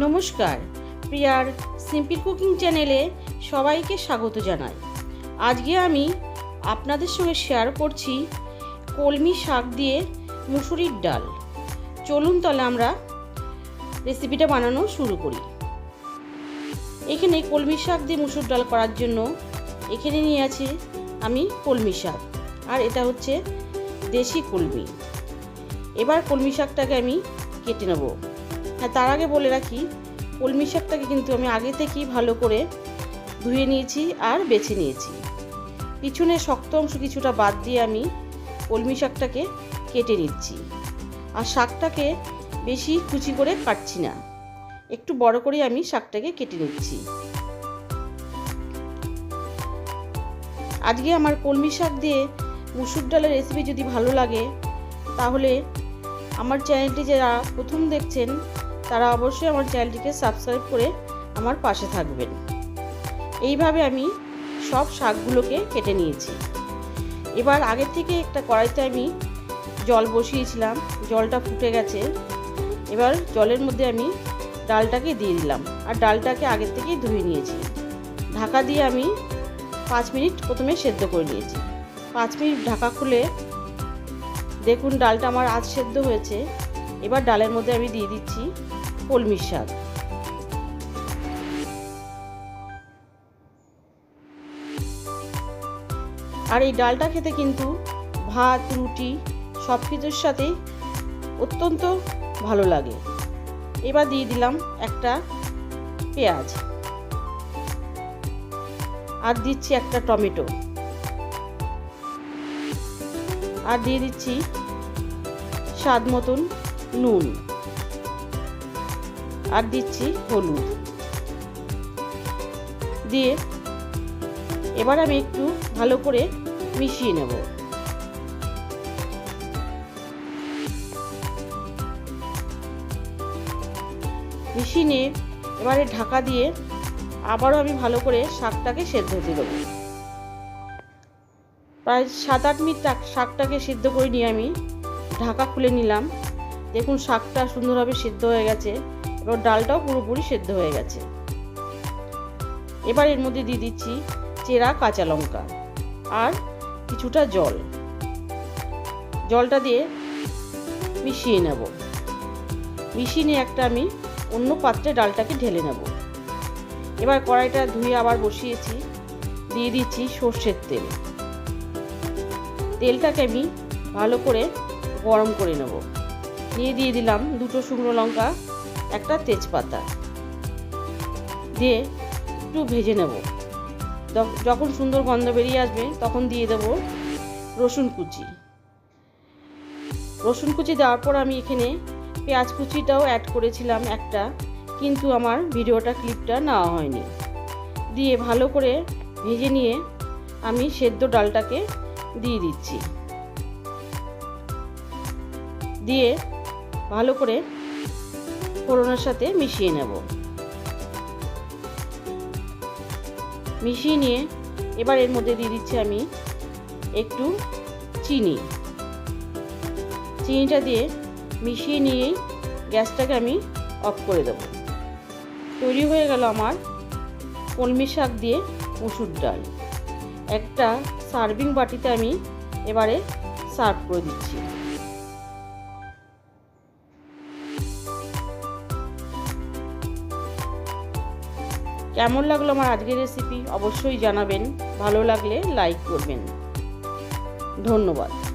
নমস্কার, প্রিয়ার simple cooking চ্যানেলে সবাইকে স্বাগত জানাই। আজকে আমি আপনাদের সঙ্গে শেয়ার করছি কলমি শাক দিয়ে মুসুরির ডাল। চলুন তাহলে আমরা রেসিপিটা বানানো শুরু করি। এখানে কলমি শাক দিয়ে মুসুর ডাল করার জন্য এখানে নিয়ে আছি আমি কলমি শাক, আর এটা হচ্ছে দেশি কলমি। এবার কলমি শাকটাকে আমি কেটে নেব। তার আগে বলে রাখি কলমি শাকটাকে কিন্তু আমি আগে থেকেই ভালো করে ধুয়ে নিয়েছি আর বেছে নিয়েছি। পিছনে শক্ত অংশ কিছুটা বাদ দিয়ে আমি কলমি শাকটাকে কেটে নিচ্ছি। আর শাকটাকে বেশি কুচি করে কাটছি না। একটু বড় করে আমি শাকটাকে কেটে নিচ্ছি। আজকে আমার কলমি শাক দিয়ে মুসুর ডালের রেসিপি যদি ভালো লাগে, তাহলে আমার চ্যানেলটি যারা প্রথম দেখছেন তারা অবশ্যই আমার চ্যানেলটিকে সাবস্ক্রাইব করে আমার পাশে থাকবেন। এইভাবে আমি সব শাকগুলোকে কেটে নিয়েছি। এবার আগের থেকে একটা কড়াইতে আমি জল বসিয়েছিলাম, জলটা ফুটে গেছে। এবার জলের মধ্যে আমি ডালটাকে দিয়ে দিলাম আর ডালটাকে আগের থেকেই ধুয়ে নিয়েছি। ঢাকা দিয়ে আমি পাঁচ মিনিট প্রথমে সেদ্ধ করে নিয়েছি। পাঁচ মিনিট ঢাকা খুলে দেখুন ডালটা আমার আজ সেদ্ধ হয়েছে। এবার ডালের মধ্যে আমি দিয়ে দিচ্ছি কলমির শাক। আর এই ডালটা খেতে কিন্তু ভাত, রুটি সব কিছুর সাথে অত্যন্ত ভালো লাগে। এবার দিয়ে দিলাম একটা পেঁয়াজ। আর দিচ্ছি একটা টমেটো। আর দিয়ে দিচ্ছি স্বাদ মতন নুন। আর দিচ্ছি হলুদ। দিয়ে এবার আমি একটু ভালো করে মিশিয়ে নেব। মিশিয়ে নিয়ে এবারে ঢাকা দিয়ে আবারও আমি ভালো করে শাকটাকে সেদ্ধ হতে দেবো। প্রায় সাত আট মিনিট শাকটাকে সিদ্ধ করে নিয়ে আমি ঢাকা খুলে নিলাম। দেখুন শাকটা সুন্দরভাবে সিদ্ধ হয়ে গেছে, এবার ডালটাও পুরোপুরি সেদ্ধ হয়ে গেছে। এবার এর মধ্যে দিয়ে দিচ্ছি চেরা কাঁচা লঙ্কা আর কিছুটা জল। জলটা দিয়ে মিশিয়ে নেব। মিশিয়ে নিয়ে একটা আমি অন্য পাত্রে ডালটাকে ঢেলে নেব। এবার কড়াইটা ধুয়ে আবার বসিয়েছি, দিয়ে দিচ্ছি সর্ষের তেল। তেলটাকে আমি ভালো করে গরম করে নেব। নিয়ে দিয়ে দিলাম দুটো শুকনো লঙ্কা, একটা তেজপাতা। দিয়ে একটু ভেজে নেব। যখন সুন্দর গন্ধ বেরিয়ে আসবে, তখন দিয়ে দেব রসুন কুচি। রসুন কুচি দেওয়ার পর আমি এখানে পেঁয়াজ কুচিটাও অ্যাড করেছিলাম একটা, কিন্তু আমার ভিডিওটা ক্লিপটা নেওয়া হয়নি। দিয়ে ভালো করে ভেজে নিয়ে আমি সেদ্ধ ডালটাকে দিয়ে দিচ্ছি। দিয়ে ভালো করে ফোড়নের সাথে মিশিয়ে নেব। মিশিয়ে নিয়ে এবার এর মধ্যে দিয়ে দিচ্ছি আমি একটু চিনি। চিনিটা দিয়ে মিশিয়ে নিয়েই গ্যাসটাকে আমি অফ করে দেব। তৈরি হয়ে গেল আমার কলমি শাক দিয়ে মুসুর ডাল। একটা সার্ভিং বাটিতে আমি এবারে সার্ভ করে দিচ্ছি। কেমন লাগল আমার আজকের রেসিপি অবশ্যই জানাবেন। ভালো লাগলে লাইক করবেন। ধন্যবাদ।